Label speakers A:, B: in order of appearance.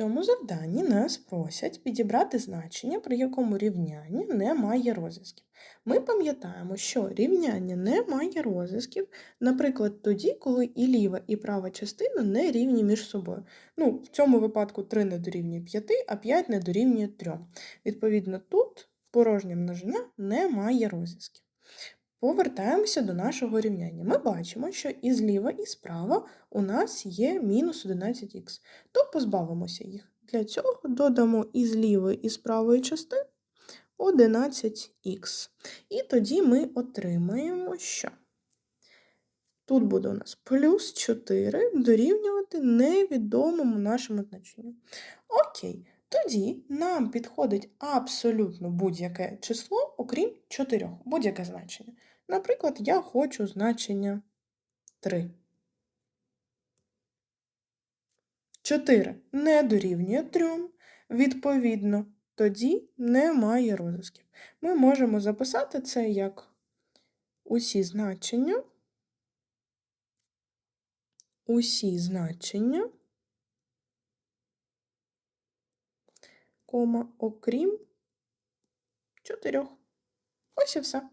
A: цьому завданні нас просять підібрати значення, при якому рівнянні немає розв'язків. Ми пам'ятаємо, що рівняння не має розв'язків, наприклад, тоді, коли і ліва, і права частина не рівні між собою. Ну, в цьому випадку 3 не дорівнює 5, а 5 не дорівнює 3. Відповідно, тут порожня множина не має розв'язків. Повертаємося до нашого рівняння. Ми бачимо, що і зліва, і справа у нас є мінус 11х, то позбавимося їх. Для цього додамо і з лівої, і з правої частини 11х. І тоді ми отримаємо, що тут буде у нас плюс 4 дорівнювати невідомому нашому значенню. Окей, тоді нам підходить абсолютно будь-яке число, окрім 4, будь-яке значення. Наприклад, я хочу значення 3. 4 не дорівнює 3, відповідно, тоді немає розв'язків. Ми можемо записати це як усі значення, усі значення, кома, окрім чотирьох. Ось і все.